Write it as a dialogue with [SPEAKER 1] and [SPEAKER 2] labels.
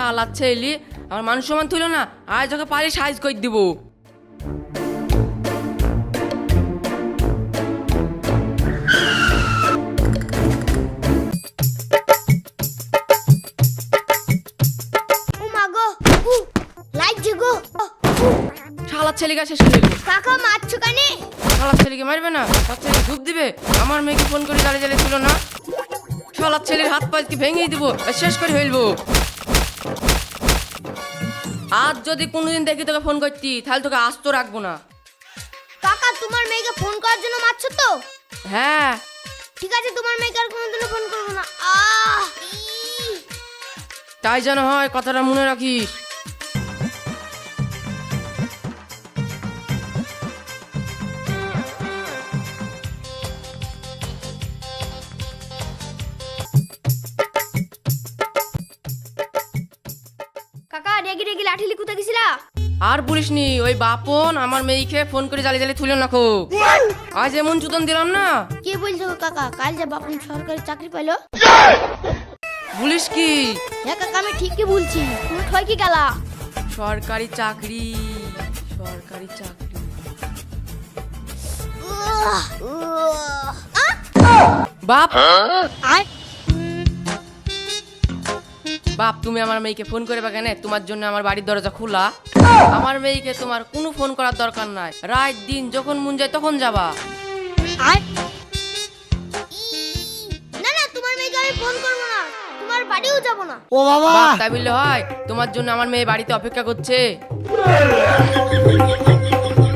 [SPEAKER 1] শালা ছেলি আমার মানুষ সমান তুলো না আজ পারি সাইজ করে দিব। শালা ছেলেকে শেষ করে
[SPEAKER 2] কাকা মারছো কানে?
[SPEAKER 1] শালা ছেলেকে মারবে না তার ছেলেকে ধূপ দিবে আমার মেয়েকে ফোন করে দাঁড়িয়ে জ্বালিয়ে ছিল না। শালা ছেলের হাত পা কি ভেঙেই দিব শেষ করে ফেলব। আজ যদি কোনোদিন দেখি তোকে ফোন করতি তাহলে তোকে আস্ত রাখব না।
[SPEAKER 2] কাকা তোমার মেয়েকে ফোন করার জন্য মারছো তো?
[SPEAKER 1] হ্যাঁ।
[SPEAKER 2] ঠিক আছে তোমার মেয়েকে আর কোনোদিনও ফোন করব না। আহ! ই।
[SPEAKER 1] তাই যেন হয় কথাটা মনে রাখিস।
[SPEAKER 2] রেগি রেগি লাঠিলি কোথায় গেছিলা?
[SPEAKER 1] আর বলিসনি ওই বাপন আমার মেয়েকে ফোন করে জ্বালিয়ে জ্বালিয়ে তুলো না খো আজ এমন চুতন দিলাম না।
[SPEAKER 2] কে বলছো কাকা? কাল যে বাপন সরকারি চাকরি পাইলো।
[SPEAKER 1] বলিস কি?
[SPEAKER 2] হ্যাঁ কাকা আমি ঠিকই বলছি। তুমি ঠয় কি গেলা?
[SPEAKER 1] সরকারি চাকরি সরকারি চাকরি! বাপ!
[SPEAKER 2] আয়!
[SPEAKER 1] বাপ তুমি আমার মেয়েকে ফোন করে বা কেন তোমার জন্য আমার বাড়ির দরজা খোলা। আমার মেয়েকে তোমার কোনো ফোন করার দরকার নাই। রাত দিন যখন মন যায় তখন যাবা।
[SPEAKER 2] না না তোমার মেয়েকে আমি ফোন করব না। তোমার বাড়িও যাব না।
[SPEAKER 3] ও বাবা!
[SPEAKER 1] তাই বললে হয় তোমার জন্য আমার মেয়ে বাড়িতে অপেক্ষা করছে।